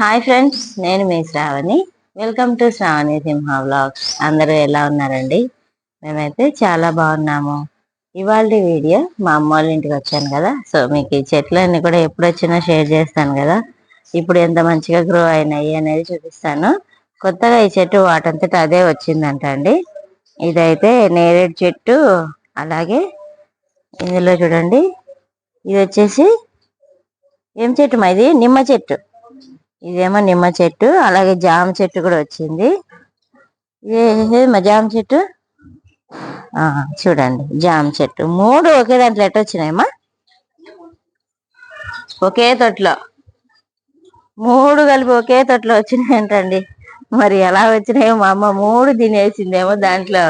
Hi friends నేను మీ Sravani. Welcome to Sravani Simha vlogs అందరూ ఎలా ఉన్నారండి? మేమైతే చాలా బాగున్నాము. ఇవాళ వీడియో మా అమ్మ వాళ్ళ ఇంటికి వచ్చాను కదా. సో మీకు ఈ చెట్లన్నీ కూడా ఎప్పుడు వచ్చినా షేర్ చేస్తాను కదా. ఇప్పుడు ఎంత మంచిగా గ్రో అయినాయి అనేది చూపిస్తాను. కొత్తగా ఈ చెట్టు వాటంతట అదే వచ్చిందంట అండి. ఇదైతే నేరేడు చెట్టు. అలాగే ఇందులో చూడండి. ఇది వచ్చేసి ఏం చెట్టు ఇది? నిమ్మ చెట్టు. ఇదేమో నిమ్మ చెట్టు అలాగే జామ చెట్టు కూడా వచ్చింది. ఇది జామ చెట్టు? చూడండి జామ చెట్టు. మూడు ఒకే దాంట్లో ఎట్ట వచ్చినాయమ్మా? ఒకే తొట్లో. మూడు కలిపి ఒకే తొట్లో వచ్చినాయంటండి మరి ఎలా వచ్చినాయో మా అమ్మ మూడు తినేసిందేమో దాంట్లో.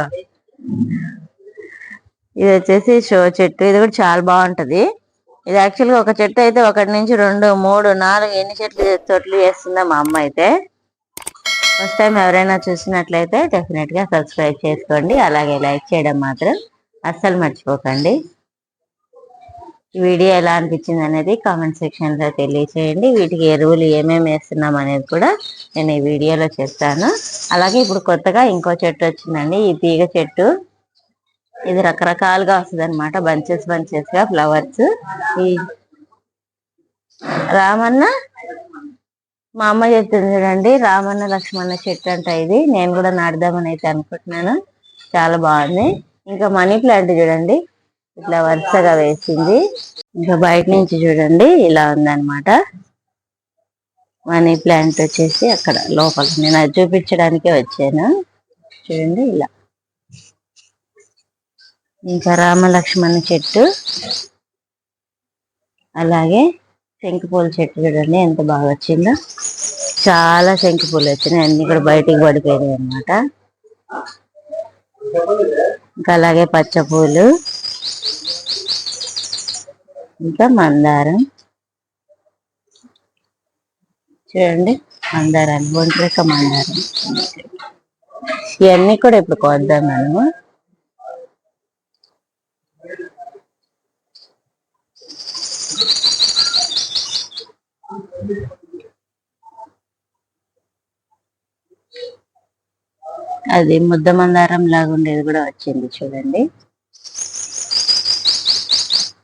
ఇది వచ్చేసి షో చెట్టు. ఇది కూడా చాలా బాగుంటది. ఇది యాక్చువల్గా ఒక చెట్టు అయితే ఒకటి నుంచి రెండు మూడు నాలుగు ఎన్ని చెట్లు తొట్లు చేస్తుందా మా అమ్మ అయితే. ఫస్ట్ టైం ఎవరైనా చూసినట్లయితే డెఫినెట్గా సబ్స్క్రైబ్ చేసుకోండి. అలాగే లైక్ చేయడం మాత్రం అస్సలు మర్చిపోకండి. ఈ వీడియో ఎలా అనిపించింది అనేది కామెంట్ సెక్షన్లో తెలియచేయండి. వీటికి ఎరువులు ఏమేమి వేస్తున్నాం అనేది కూడా నేను ఈ వీడియోలో చెప్తాను. అలాగే ఇప్పుడు కొత్తగా ఇంకో చెట్టు వచ్చిందండి. ఈ తీగ చెట్టు. ఇది రకరకాలుగా వస్తుంది అనమాట బంచెస్ బంచెస్గా ఫ్లవర్స్. ఈ రామన్న మా అమ్మ చెప్తుంది చూడండి రామన్న లక్ష్మణ చెట్టు అంట ఇది. నేను కూడా నాటుదామని అయితే అనుకుంటున్నాను. చాలా బాగుంది. ఇంకా మనీ ప్లాంట్ చూడండి. ఇట్లా వరుసగా వేసింది. ఇంకా బయట నుంచి చూడండి ఇలా ఉందన్నమాట. మనీ ప్లాంట్ వచ్చేసి అక్కడ లోపల. నేను అది చూపించడానికే వచ్చాను. చూడండి ఇలా. ఇంకా రామలక్ష్మణ చెట్టు. అలాగే శంకుపూల చెట్టు చూడండి ఎంత బాగా వచ్చిందో. చాలా శంకుపూలు వచ్చినాయి అన్ని కూడా బయటికి పడిపోయినాయి అన్నమాట. ఇంకా అలాగే పచ్చ పూలు ఇంకా మందారం. చూడండి మందారాన్ని ఒంటరిక మందారం. ఇవన్నీ కూడా ఇప్పుడు కొద్దాం మనము. అది ముద్ద మందారం లాగా ఉండేది కూడా వచ్చింది చూడండి.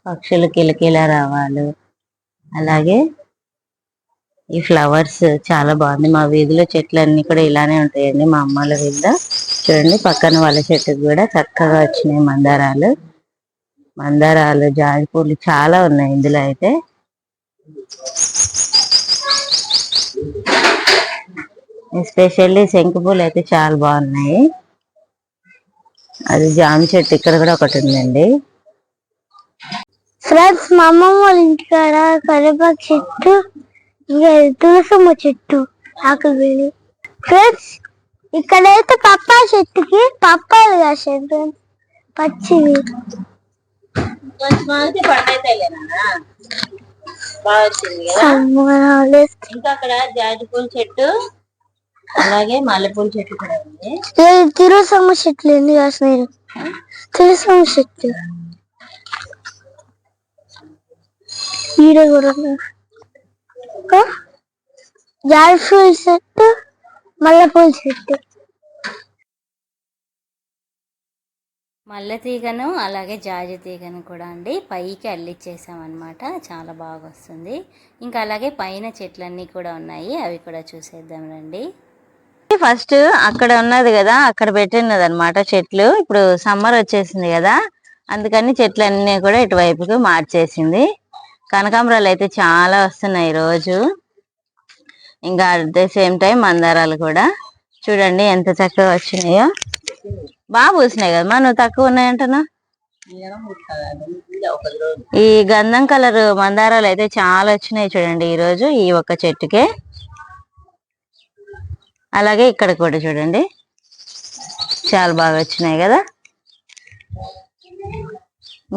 పక్షులు కిలకిల రావాలు. అలాగే ఈ ఫ్లవర్స్ చాలా బాగుంది. మా వీధిలో చెట్లు అన్ని కూడా ఇలానే ఉంటాయండి. మా అమ్మల వీధిలో చూడండి పక్కన వాళ్ళ చెట్టుకు కూడా చక్కగా వచ్చినాయి మందారాలు. మందారాలు జాజి పూలు చాలా ఉన్నాయి ఇందులో అయితే. ఎస్పెషల్లీ శంకు పూలు అయితే చాలా బాగున్నాయి. అది జామ చెట్టు ఇక్కడ కూడా ఒకటి ఉందండి. ఫ్రెండ్స్ మా అమ్మమ్మ వాళ్ళ ఇంటికాడ కరివేపాకు చెట్టు ఇంకా తులసమ్మ చెట్టు ఆకులు వెళ్ళి ఫ్రెండ్స్ ఇక్కడైతే పప్పాయ చెట్టుకి పప్పాయలు కాసాయి ఫ్రెండ్స్ పచ్చివి. బాగా వచ్చింది కదా? సమ్మరాలు. ఇంకా అక్కడ జాజి పూల చెట్టు అలాగే మల్లెపూల చెట్టు కూడా ఉంది. ఏ తులసమ్మ చెట్లు ఎన్ని కాసినాయి తులసమ్మ చెట్టు. ఈడ కూడా చెట్టు మల్లెపూల చెట్టు. మల్లె తీగను అలాగే జాజి తీగను కూడా అండి. పైకి అల్లిచ్చేసామన్నమాట. చాలా బాగా వస్తుంది. ఇంకా అలాగే పైన చెట్లన్నీ కూడా ఉన్నాయి. అవి కూడా చూసేద్దాం రండి. ఫస్ట్ అక్కడ ఉన్నది కదా అక్కడ పెట్టినది అనమాట చెట్లు. ఇప్పుడు సమ్మర్ వచ్చేసింది కదా అందుకని చెట్లన్నీ కూడా ఇటువైపుకి మార్చేసింది. కనకాంబరాలు అయితే చాలా వస్తున్నాయి రోజు ఇంకా అట్ ద సేమ్ టైం మందారాలు కూడా. చూడండి ఎంత చక్కగా వచ్చినాయో. బాగా పూసినాయి కదమ్మా నువ్వు తక్కువ ఉన్నాయంటున్నా ఈ గంధం కలర్ మందారాలు అయితే చాలా వచ్చినాయి చూడండి ఈ రోజు ఈ ఒక్క చెట్టుకే. అలాగే ఇక్కడ కూడా చూడండి. చాలా బాగా వచ్చినాయి కదా.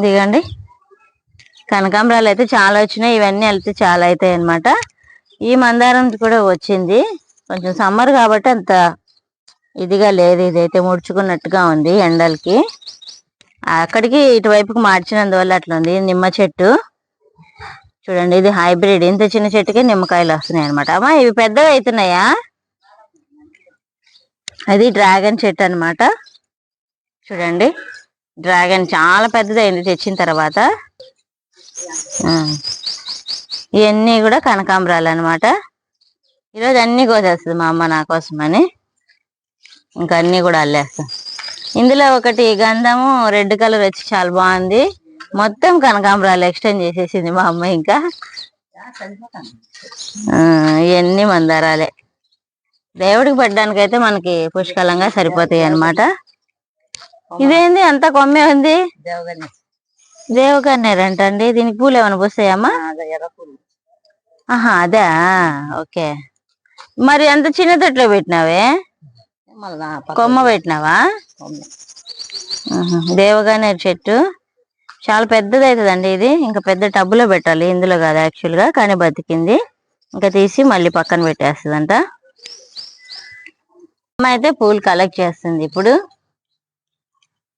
దిగండి కనకాంబరాలు అయితే చాలా వచ్చినాయి. ఇవన్నీ వెళ్తే చాలా అవుతాయి అనమాట ఈ మందారం కూడా వచ్చింది. కొంచెం సమ్మర్ కాబట్టి అంత ఇదిగా లేదు. ఇదైతే ముడుచుకున్నట్టుగా ఉంది ఎండలకి. అక్కడికి ఇటువైపుకి మార్చినందువల్ల అట్లా ఉంది నిమ్మ చెట్టు. చూడండి ఇది హైబ్రిడ్. ఇంత చిన్న చెట్టుకే నిమ్మకాయలు వస్తున్నాయి అనమాట అమ్మా ఇవి పెద్దగా అవుతున్నాయా? అది డ్రాగన్ చెట్టు అన్నమాట. చూడండి. డ్రాగన్ చాలా పెద్దదైంది తెచ్చిన తర్వాత. ఇవన్నీ కూడా కనకాంబరాలు అనమాట ఈరోజు అన్ని కోసేస్తుంది మా అమ్మ నా కోసమని. ఇంకా అన్నీ కూడా అల్లేస్తాం. ఇందులో ఒకటి గంధము రెడ్ కలర్ వచ్చి చాలా బాగుంది. మొత్తం కనకాంబరాలు ఎక్స్టెండ్ చేసేసింది మా అమ్మ ఇంకా. ఇవన్నీ మందారాలే. దేవుడికి పెట్టడానికి అయితే మనకి పుష్కలంగా సరిపోతాయి అన్నమాట. ఇదేంది? అంత కొమ్మే ఉంది? దేవకన్నేరు అంటండి దీనికి పూలు ఏమైనా పూస్తాయమ్మా? ఆహా అదే. ఓకే. మరి అంత చిన్న తొట్లో పెట్టినావే? కొమ్మ పెట్టినావా? దేవగన్నేరు చెట్టు. చాలా పెద్దది అవుతుందండి ఇది. ఇంకా పెద్ద టబ్బులో పెట్టాలి. ఇందులో కాదు యాక్చువల్గా. కానీ బతికింది. ఇంకా తీసి మళ్ళీ పక్కన పెట్టేస్తుందంట. అమ్మ అయితే పూలు కలెక్ట్ చేస్తుంది. ఇప్పుడు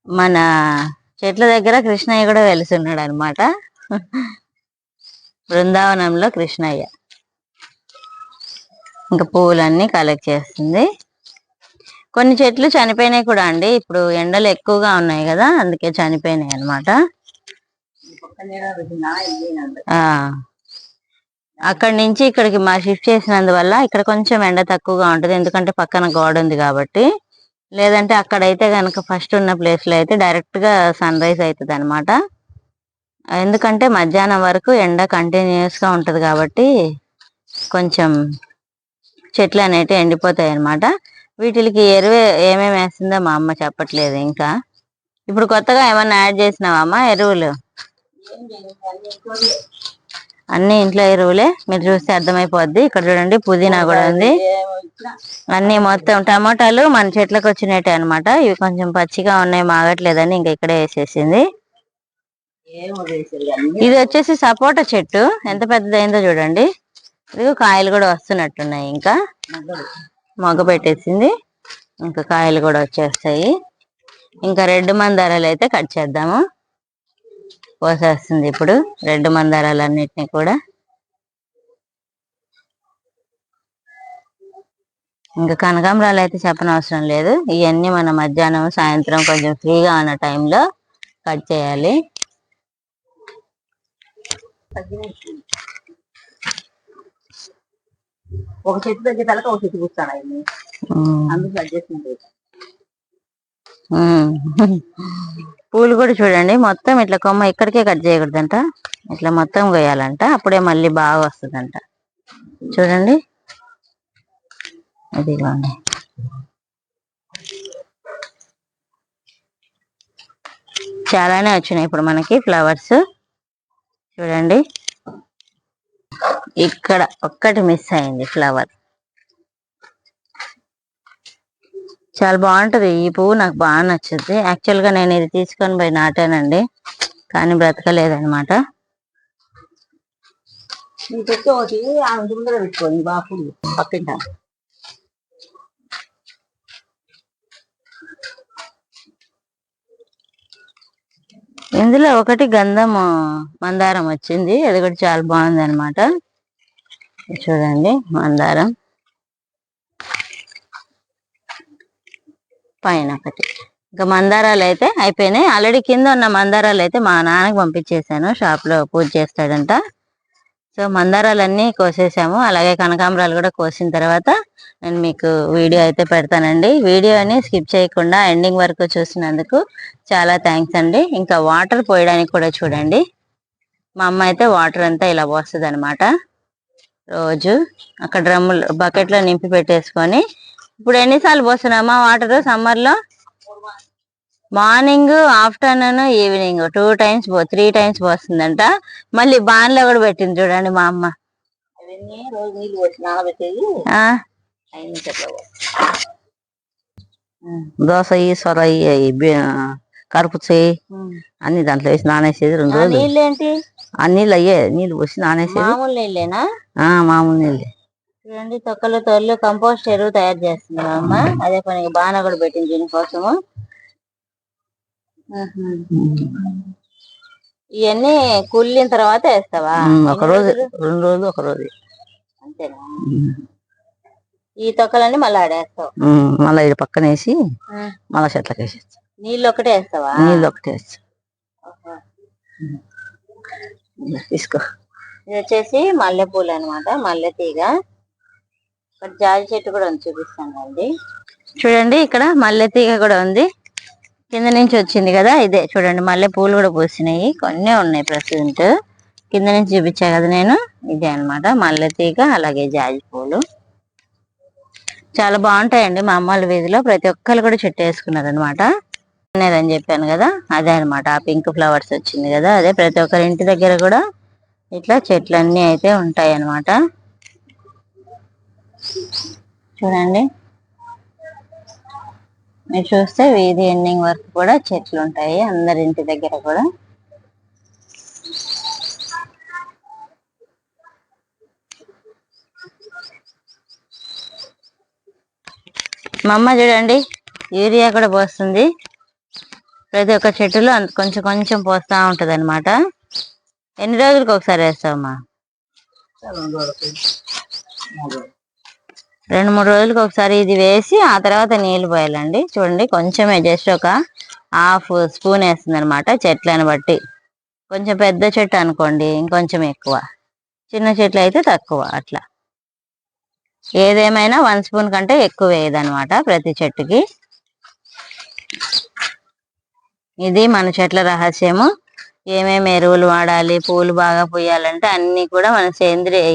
మన చెట్ల దగ్గర కృష్ణయ్య కూడా వెలుసున్నాడు అనమాట బృందావనంలో కృష్ణయ్య. ఇంకా పూలన్నీ కలెక్ట్ చేస్తుంది. కొన్ని చెట్లు చనిపోయినాయి కూడా అండి. ఇప్పుడు ఎండలు ఎక్కువగా ఉన్నాయి కదా అందుకే చనిపోయినాయి అన్నమాట ఆ. అక్కడి నుంచి ఇక్కడికి మా షిఫ్ట్ చేసినందువల్ల ఇక్కడ కొంచెం ఎండ తక్కువగా ఉంటుంది. ఎందుకంటే పక్కన గోడ ఉంది కాబట్టి. లేదంటే అక్కడైతే కనుక ఫస్ట్ ఉన్న ప్లేస్లో అయితే డైరెక్ట్గా సన్ రైజ్ అవుతుంది అనమాట ఎందుకంటే మధ్యాహ్నం వరకు ఎండ కంటిన్యూస్గా ఉంటుంది కాబట్టి కొంచెం చెట్లు అనేవి ఎండిపోతాయి అన్నమాట వీటికి ఎరువు ఏమేమి వేస్తుందో మా అమ్మ చెప్పట్లేదు ఇంకా. ఇప్పుడు కొత్తగా ఏమన్నా యాడ్ చేసినావా అమ్మ ఎరువులు? అన్ని ఇంట్లో ఎరువులే మీరు చూస్తే అర్థమైపోద్ది. ఇక్కడ చూడండి పుదీనా కూడా ఉంది. అన్ని మొత్తం టమాటాలు మన చెట్లకు వచ్చినట్టే అన్నమాట. ఇవి కొంచెం పచ్చిగా ఉన్నాయి మాగట్లేదని ఇంకా ఇక్కడే వేసేసింది. ఇది వచ్చేసి సపోటా చెట్టు. ఎంత పెద్దదైందో చూడండి. ఇది కాయలు కూడా వస్తున్నట్టున్నాయి ఇంకా. మొగ్గ పెట్టేసింది. ఇంకా కాయలు కూడా వచ్చేస్తాయి. ఇంకా రెడ్ మందారాలు అయితే కట్ చేద్దాము. కోసేస్తుంది ఇప్పుడు రెడ్ మందారాలు అన్నిటిని కూడా. ఇంకా కనకాంబరాలు అయితే చెప్పనవసరం లేదు. ఇవన్నీ మన మధ్యాహ్నం సాయంత్రం కొంచెం ఫ్రీగా ఉన్న టైంలో కట్ చేయాలి. ఒక చెట్టు దగ్గర తలక ఒక చెట్టు. అందుకు ఉమ్. పూలు కూడా చూడండి. మొత్తం ఇట్లా కొమ్మ ఇక్కడికే కట్ చేయకూడదంట. ఇట్లా మొత్తం కొయ్యాలంట అప్పుడే మళ్ళీ బాగా వస్తుందంట. చూడండి. ఇదిగోండి. చాలానే వచ్చినాయి ఇప్పుడు మనకి ఫ్లవర్స్. చూడండి. ఇక్కడ ఒక్కటి మిస్ అయింది ఫ్లవర్. చాలా బాగుంటది. ఈ పువ్వు నాకు బాగా నచ్చుద్ది. యాక్చువల్గా నేను ఇది తీసుకొని పోయి నాటానండి. కానీ పెట్టుకోండి బాపుడు పక్కింట ఇందులో ఒకటి గంధం మందారం వచ్చింది. అది కూడా చాలా బాగుంది అనమాట చూడండి మందారం. పైన ఒకటి ఇంకా మందారాలు అయితే అయిపోయినాయి. ఆల్రెడీ కింద ఉన్న మందారాలు అయితే మా నాన్నకి పంపించేశాను. షాప్లో పూజ చేస్తాడంట. సో మందారాలన్నీ కోసేసాము. అలాగే కనకాంబరాలు కూడా కోసిన తర్వాత నేను మీకు వీడియో అయితే పెడతానండి. వీడియోని స్కిప్ చేయకుండా ఎండింగ్ వరకు చూసినందుకు చాలా థ్యాంక్స్ అండి. ఇంకా వాటర్ పోయడానికి కూడా చూడండి. మా అమ్మ అయితే వాటర్ అంతా ఇలా పోస్తుంది రోజు అక్కడ డ్రమ్ములు బకెట్లో నింపి పెట్టేసుకొని ఇప్పుడు ఎన్నిసార్లు పోస్తున్నామా వాటర్ సమ్మర్లో morning afternoon evening. Two times three times పోస్తుందంట. మళ్ళీ బాన్లో కూడా పెట్టింది చూడండి మా అమ్మ. చెట్లు దోస సొరయ్యి కరుపుచ్చి అన్ని దాంట్లో వేసి నానేసేది రెండు రోజులు. ఆ నీళ్ళు అయ్యే నీళ్ళు పోసి నానేసేది. మామూలు నీళ్ళేనా? మామూలు నీళ్ళు. చూడండి తొక్కలు తొల్లు కంపోస్ట్ ఎరువు తయారు చేస్తుంది మా అమ్మ. అదే పని బాణ కూడా పెట్టింది దీనికోసము. ఇవన్నీ కుళ్ళిన తర్వాత వేస్తావా? ఒక రోజు? రెండు రోజులు ఒక రోజు. అంతేనా. ఈ తొక్కలన్నీ మళ్ళీ ఆడేస్తావు మళ్ళా ఇది పక్కన వేసి మళ్ళా చెట్లకి వేసేస్తా నీళ్ళు ఒకటే వేస్తావా? నీళ్ళు ఒకటి వేస్తా. తీసుకో. ఇది వచ్చేసి మల్లెపూలు అన్నమాట మల్లె తీగ. ఇక్కడ జాజి చెట్టు కూడా ఉంది చూపిస్తానండి చూడండి ఇక్కడ మల్లె తీగ కూడా ఉంది. కింద నుంచి వచ్చింది కదా ఇదే. చూడండి మల్లె పూలు కూడా పూసినాయి. కొన్ని ఉన్నాయి ప్రజెంట్ కింద నుంచి చూపించా కదా నేను. ఇదే అన్నమాట మల్లె తీగ అలాగే జాజి పూలు. చాలా బాగుంటాయండి మా అమ్మ వాళ్ళ వీధిలో. ప్రతి ఒక్కరు కూడా చెట్టు వేసుకున్నారు అనమాట అని చెప్పాను కదా అదే అన్నమాట. ఆ పింక్ ఫ్లవర్స్ వచ్చింది కదా అదే ప్రతి ఒక్కరి ఇంటి దగ్గర కూడా ఇట్లా చెట్లన్నీ అయితే ఉంటాయి అనమాట చూడండి. మీరు చూస్తే వీధి ఎండింగ్ వరకు కూడా చెట్లు ఉంటాయి అందరి ఇంటి దగ్గర కూడా. మా అమ్మ చూడండి యూరియా కూడా పోస్తుంది. ప్రతి ఒక్క చెట్టులో అంత కొంచెం కొంచెం పోస్తా ఉంటుంది అనమాట ఎన్ని రోజులకు ఒకసారి వేస్తావమ్మా? రెండు మూడు రోజులకు ఒకసారి ఇది వేసి ఆ తర్వాత నీళ్ళు పోయాలండి. చూడండి కొంచెమే జస్ట్ ఒక హాఫ్ స్పూన్ వేస్తుంది అనమాట చెట్లను బట్టి. కొంచెం పెద్ద చెట్టు అనుకోండి ఇంకొంచెం ఎక్కువ. చిన్న చెట్లు అయితే తక్కువ అట్లా. ఏదేమైనా వన్ స్పూన్ కంటే ఎక్కువ వేయదనమాట ప్రతి చెట్టుకి. ఇది మన చెట్ల రహస్యము. ఏమేమి ఎరువులు వాడాలి పూలు బాగా పూయాలంటే అన్నీ కూడా మన సేంద్రియ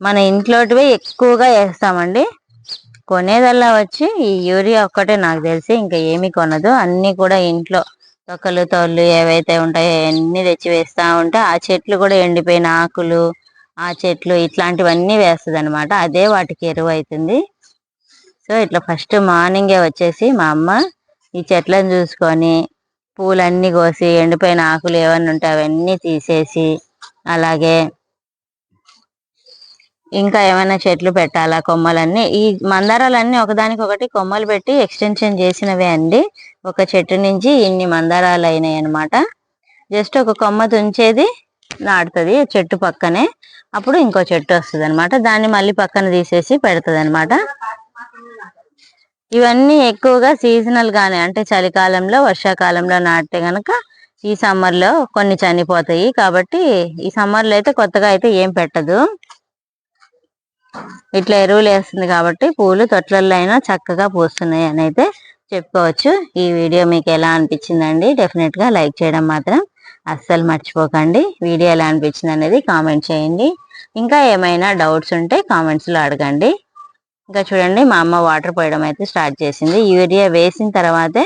మన ఇంట్లోటివే ఎక్కువగా వేస్తామండి. కొనేదల్లా వచ్చి ఈ యూరియా ఒక్కటే నాకు తెలిసి ఇంకా ఏమీ కొనదు. అన్నీ కూడా ఇంట్లో తొక్కలు తోళ్ళు ఏవైతే ఉంటాయో అన్నీ తెచ్చి వేస్తా ఉంటే ఆ చెట్లు కూడా ఎండిపోయిన ఆకులు ఆ చెట్లు ఇట్లాంటివన్నీ వేస్తుంది అనమాట అదే వాటికి ఎరువు అవుతుంది సో ఇట్లా ఫస్ట్ మార్నింగే వచ్చేసి మా అమ్మ ఈ చెట్లను చూసుకొని పూలన్నీ కోసి ఎండిపోయిన ఆకులు ఏమన్నా ఉంటే అవన్నీ తీసేసి అలాగే ఇంకా ఏమైనా చెట్లు పెట్టాలా కొమ్మలన్నీ? ఈ మందారాలన్నీ ఒకదానికి ఒకటి కొమ్మలు పెట్టి ఎక్స్టెన్షన్ చేసినవే అండి. ఒక చెట్టు నుంచి ఇన్ని మందారాలు అయినాయి అనమాట జస్ట్ ఒక కొమ్మ తుంచేది నాటుతుంది చెట్టు పక్కనే. అప్పుడు ఇంకో చెట్టు వస్తుంది అనమాట దాన్ని మళ్ళీ పక్కన తీసేసి పెడుతుంది అనమాట ఇవన్నీ ఎక్కువగా సీజనల్ గానే అంటే చలికాలంలో వర్షాకాలంలో నాటితే గనక ఈ సమ్మర్లో కొన్ని చనిపోతాయి. కాబట్టి ఈ సమ్మర్లో అయితే కొత్తగా అయితే ఏం పెట్టదు. ఇట్లా ఎరువులు వేస్తుంది కాబట్టి పూలు తొట్లల్లో అయినా చక్కగా పూస్తున్నాయి అని అయితే చెప్పుకోవచ్చు. ఈ వీడియో మీకు ఎలా అనిపించిందండి? డెఫినెట్గా లైక్ చేయడం మాత్రం అస్సలు మర్చిపోకండి. వీడియో ఎలా అనిపించింది అనేది కామెంట్ చేయండి. ఇంకా ఏమైనా డౌట్స్ ఉంటే కామెంట్స్లో అడగండి. ఇంకా చూడండి మా అమ్మ వాటర్ పోయడం అయితే స్టార్ట్ చేసింది. యూరియా వేసిన తర్వాతే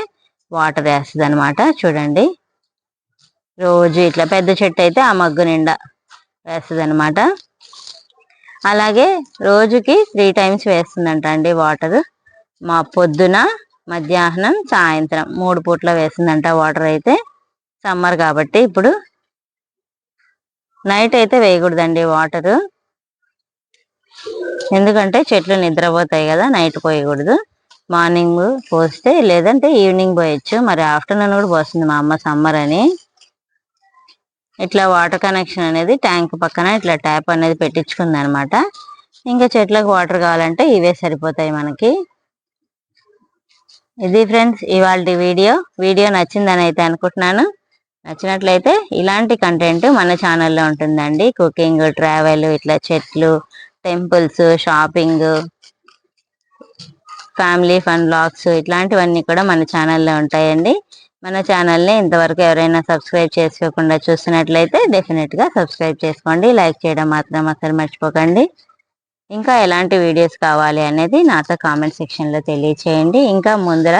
వాటర్ వేస్తుంది అనమాట చూడండి. రోజు ఇట్లా పెద్ద చెట్టు అయితే ఆ మగ్గు నిండా వేస్తుంది అనమాట అలాగే రోజుకి త్రీ టైమ్స్ వేస్తుందంట అండి వాటర్ మా పొద్దున మధ్యాహ్నం సాయంత్రం మూడు పూట్ల వేసిందంట వాటర్ అయితే. సమ్మర్ కాబట్టి ఇప్పుడు నైట్ అయితే వేయకూడదండి వాటర్ ఎందుకంటే చెట్లు నిద్రపోతాయి కదా నైట్ పోయకూడదు. మార్నింగ్ పోస్తే లేదంటే ఈవినింగ్ పోయచ్చు. మరి ఆఫ్టర్నూన్ కూడా పోస్తుంది మా అమ్మ సమ్మర్ అని. ఇట్లా వాటర్ కనెక్షన్ అనేది ట్యాంక్ పక్కన ఇట్లా ట్యాప్ అనేది పెట్టించుకుంది అనమాట ఇంకా చెట్లకు వాటర్ కావాలంటే ఇవే సరిపోతాయి మనకి. ఇది ఫ్రెండ్స్ ఇవాళ వీడియో. వీడియో నచ్చిందని అయితే అనుకుంటున్నాను. నచ్చినట్లయితే ఇలాంటి కంటెంట్ మన ఛానల్లో ఉంటుందండి. కుకింగ్ ట్రావెల్ ఇట్లా చెట్లు temples shopping family fun blogs ఇట్లాంటివన్నీ కూడా మన ఛానల్లో ఉంటాయండి. మన ఛానల్ని ఇంతవరకు ఎవరైనా సబ్స్క్రైబ్ చేసుకోకుండా చూసినట్లయితే డెఫినెట్గా సబ్స్క్రైబ్ చేసుకోండి. లైక్ చేయడం మాత్రం అసలు మర్చిపోకండి. ఇంకా ఎలాంటి వీడియోస్ కావాలి అనేది నాతో కామెంట్ సెక్షన్లో తెలియచేయండి. ఇంకా ముందర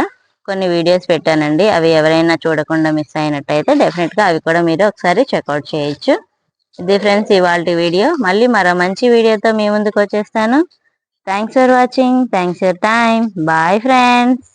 కొన్ని వీడియోస్ పెట్టానండి. అవి ఎవరైనా చూడకుండా మిస్ అయినట్టయితే డెఫినెట్గా అవి కూడా మీరు ఒకసారి చెక్అవుట్ చేయొచ్చు. ఇది ఫ్రెండ్స్ ఇవాళ వీడియో మళ్ళీ మరో మంచి వీడియోతో మీ ముందుకు వచ్చేస్తాను. Thanks for watching thanks for time bye friends